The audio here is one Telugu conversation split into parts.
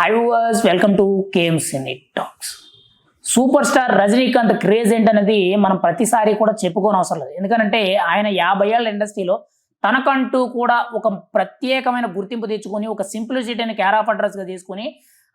Hi was welcome to games in talks superstar Rajinikanth craze ఏంటనేది మనం ప్రతిసారి కూడా చెప్పుకోని అవసరం లేదు. ఎందుకంటే ఆయన యాభై ఏళ్ళ ఇండస్ట్రీలో తనకంటూ కూడా ఒక ప్రత్యేకమైన గుర్తింపు తెచ్చుకొని ఒక సింప్లిసిటీని క్యార్ ఆఫ్ అడ్రస్గా తీసుకొని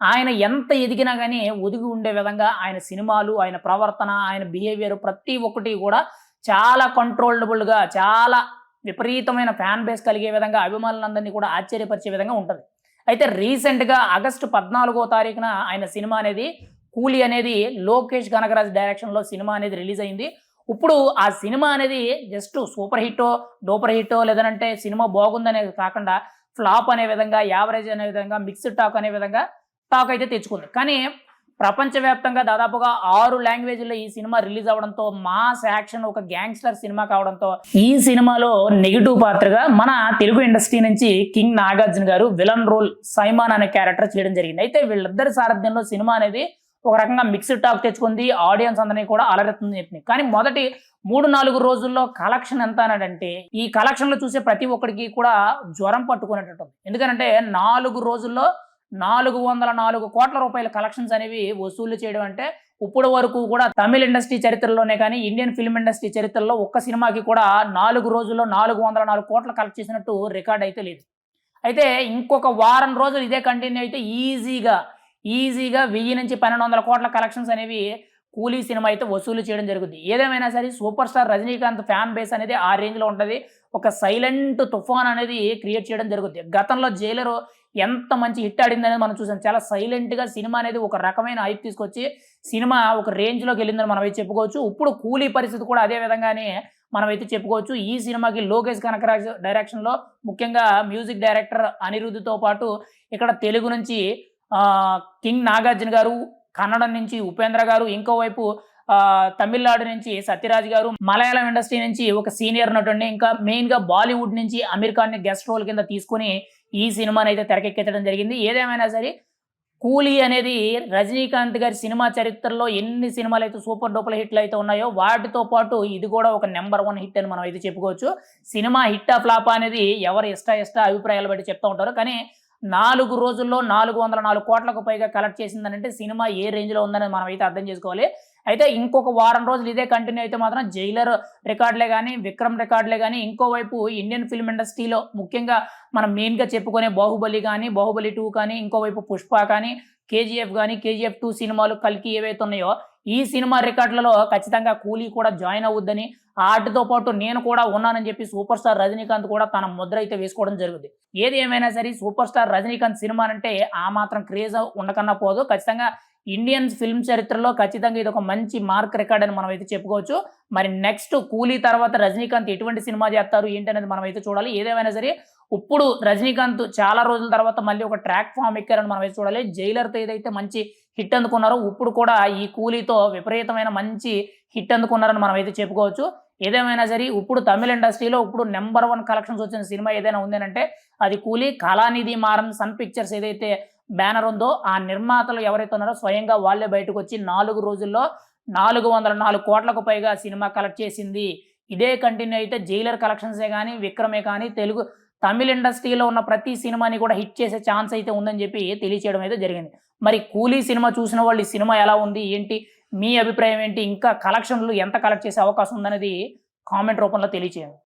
ఆయన ఎంత ఎదిగినా కానీ ఒదిగి ఉండే విధంగా ఆయన సినిమాలు ఆయన ప్రవర్తన ఆయన బిహేవియర్ ప్రతి ఒక్కటి కూడా చాలా కంట్రోలబుల్గా చాలా విపరీతమైన ఫ్యాన్ బేస్ కలిగే విధంగా అభిమానులందరినీ కూడా ఆశ్చర్యపరిచే విధంగా ఉంటుంది. అయితే రీసెంట్గా ఆగస్టు పద్నాలుగో తారీఖున ఆయన సినిమా అనేది కూలీ అనేది లోకేష్ కనకరాజ్ డైరెక్షన్లో సినిమా అనేది రిలీజ్ అయింది. ఇప్పుడు ఆ సినిమా అనేది జస్ట్ సూపర్ హిట్టో డూపర్ హిట్టో లేదంటే సినిమా బాగుందనేది కాకుండా ఫ్లాప్ అనే విధంగా యావరేజ్ అనే విధంగా మిక్స్డ్ టాక్ అనే విధంగా టాక్ అయితే తెచ్చుకుంది. కానీ ప్రపంచవ్యాప్తంగా దాదాపుగా ఆరు లాంగ్వేజ్లో ఈ సినిమా రిలీజ్ అవడంతో మాస్ యాక్షన్ ఒక గ్యాంగ్స్టర్ సినిమా కావడంతో ఈ సినిమాలో నెగిటివ్ పాత్రగా మన తెలుగు ఇండస్ట్రీ నుంచి కింగ్ నాగార్జున గారు విలన్ రోల్ సైమాన్ అనే క్యారెక్టర్ చేయడం జరిగింది. అయితే వీళ్ళిద్దరి సారథ్యంలో సినిమా అనేది ఒక రకంగా మిక్స్డ్ టాక్ తెచ్చుకుంది. ఆడియన్స్ అందరినీ కూడా అలరెత్తుంది చెప్పింది కానీ మొదటి మూడు నాలుగు రోజుల్లో కలెక్షన్ ఎంత అన్నాడంటే ఈ కలెక్షన్లో చూసే ప్రతి ఒక్కడికి కూడా జ్వరం పట్టుకునేటట్టు ఎందుకంటే నాలుగు రోజుల్లో నాలుగు వందల నాలుగు కోట్ల రూపాయల కలెక్షన్స్ అనేవి వసూలు చేయడం అంటే ఇప్పుడు వరకు కూడా తమిళ ఇండస్ట్రీ చరిత్రలోనే కానీ ఇండియన్ ఫిల్మ్ ఇండస్ట్రీ చరిత్రలో ఒక్క సినిమాకి కూడా నాలుగు రోజుల్లో నాలుగు వందల నాలుగు కోట్లు కలెక్ట్ చేసినట్టు రికార్డ్ అయితే లేదు. అయితే ఇంకొక వారం రోజులు ఇదే కంటిన్యూ అయితే ఈజీగా ఈజీగా వెయ్యి నుంచి పన్నెండు వందల కోట్ల కలెక్షన్స్ అనేవి కూలీ సినిమా అయితే వసూలు చేయడం జరుగుతుంది ఏదేమైనా సరే super star Rajinikanth fan base అనేది ఆ రేంజ్లో ఉంటుంది. ఒక సైలెంట్ తుఫాన్ అనేది క్రియేట్ చేయడం జరుగుతుంది గతంలో జైలర్ ఎంత మంచి హిట్ ఆడింది అనేది మనం చూసాం. చాలా సైలెంట్గా సినిమా అనేది ఒక రకమైన హైప్ తీసుకొచ్చి సినిమా ఒక రేంజ్లోకి వెళ్ళిందని మనం అయితే చెప్పుకోవచ్చు. ఇప్పుడు కూలీ పరిస్థితి కూడా అదే విధంగానే మనం అయితే చెప్పుకోవచ్చు. ఈ సినిమాకి లోకేష్ కనకరాజ్ డైరెక్షన్లో ముఖ్యంగా మ్యూజిక్ డైరెక్టర్ అనిరుద్ధితో పాటు ఇక్కడ తెలుగు నుంచి కింగ్ నాగార్జున గారు కన్నడం నుంచి ఉపేంద్ర గారు ఇంకోవైపు వైపు తమిళనాడు నుంచి సత్యరాజ్ గారు మలయాళం ఇండస్ట్రీ నుంచి ఒక సీనియర్ నటుడిని ఇంకా మెయిన్గా బాలీవుడ్ నుంచి అమీర్ ఖాన్ని గెస్ట్ రోల్ కింద తీసుకుని ఈ సినిమాని అయితే తెరకెక్కించడం జరిగింది. ఏదేమైనా సరే కూలీ అనేది రజనీకాంత్ గారి సినిమా చరిత్రలో ఎన్ని సినిమాలు అయితే సూపర్ డూపర్ హిట్లు అయితే ఉన్నాయో వాటితో పాటు ఇది కూడా ఒక నెంబర్ వన్ హిట్ అని మనం అయితే చెప్పుకోవచ్చు. సినిమా హిట్ ఆ ఫ్లాప్ అనేది ఎవరు ఇష్ట ఇష్ట అభిప్రాయాలు బట్టి చెప్తూ ఉంటారు. కానీ నాలుగు రోజుల్లో నాలుగు వందల నాలుగు కోట్లకు పైగా కలెక్ట్ చేసిందనంటే సినిమా ఏ రేంజ్లో ఉందని మనం అయితే అర్థం చేసుకోవాలి. అయితే ఇంకొక వారం రోజులు ఇదే కంటిన్యూ అయితే మాత్రం జైలర్ రికార్డులే కానీ విక్రమ్ రికార్డులే కానీ ఇంకోవైపు ఇండియన్ ఫిల్మ్ ఇండస్ట్రీలో ముఖ్యంగా మనం మెయిన్గా చెప్పుకునే బాహుబలి కానీ బాహుబలి టూ కానీ ఇంకోవైపు పుష్ప కానీ కేజీఎఫ్ కానీ కేజీఎఫ్ టూ సినిమాలు కలికి ఏవైతే ఉన్నాయో ఈ సినిమా రికార్డులలో ఖచ్చితంగా కూలీ కూడా జాయిన్ అవ్వద్దని ఆటితో పాటు నేను కూడా ఉన్నానని చెప్పి సూపర్ స్టార్ రజనీకాంత్ కూడా తన ముద్ర అయితే వేసుకోవడం జరుగుతుంది ఏది ఏమైనా సరే సూపర్ స్టార్ రజనీకాంత్ సినిమా అంటే ఆ మాత్రం క్రేజ్ ఉండకన్నా పోదు. ఖచ్చితంగా ఇండియన్ ఫిల్మ్ చరిత్రలో ఖచ్చితంగా ఇది ఒక మంచి మార్క్ రికార్డ్ అని మనం అయితే చెప్పుకోవచ్చు. మరి నెక్స్ట్ కూలీ తర్వాత రజనీకాంత్ ఎటువంటి సినిమా చేస్తారు ఏంటనేది మనం అయితే చూడాలి. ఏదేమైనా సరే ఇప్పుడు రజనీకాంత్ చాలా రోజుల తర్వాత మళ్ళీ ఒక ట్రాక్ ఫామ్ ఎక్కారని మనం అయితే చూడాలి. జైలర్తో ఏదైతే మంచి హిట్ అందుకున్నారో ఇప్పుడు కూడా ఈ కూలీతో విపరీతమైన మంచి హిట్ అందుకున్నారని మనం అయితే చెప్పుకోవచ్చు. ఏదేమైనా సరే ఇప్పుడు తమిళ ఇండస్ట్రీలో ఇప్పుడు నెంబర్ వన్ కలెక్షన్స్ వచ్చిన సినిమా ఏదైనా ఉందేనంటే అది కూలీ కళానిధి మారన్ సన్ పిక్చర్స్ ఏదైతే బ్యానర్ ఉందో ఆ నిర్మాతలు ఎవరైతే ఉన్నారో స్వయంగా వాళ్ళే బయటకు వచ్చి నాలుగు రోజుల్లో నాలుగు వందల నాలుగు కోట్లకు పైగా సినిమా కలెక్ట్ చేసింది. ఇదే కంటిన్యూ అయితే జైలర్ కలెక్షన్సే కానీ విక్రమే కానీ తెలుగు తమిళ ఇండస్ట్రీలో ఉన్న ప్రతి సినిమాని కూడా హిట్ చేసే ఛాన్స్ అయితే ఉందని చెప్పి తెలియచేయడం అయితే జరిగింది. మరి కూలీ సినిమా చూసిన వాళ్ళు ఈ సినిమా ఎలా ఉంది? ఏంటి? మీ అభిప్రాయం ఏంటి? ఇంకా కలెక్షన్లు ఎంత కలెక్ట్ చేసే అవకాశం ఉందనేది కామెంట్ రూపంలో తెలియచేయండి.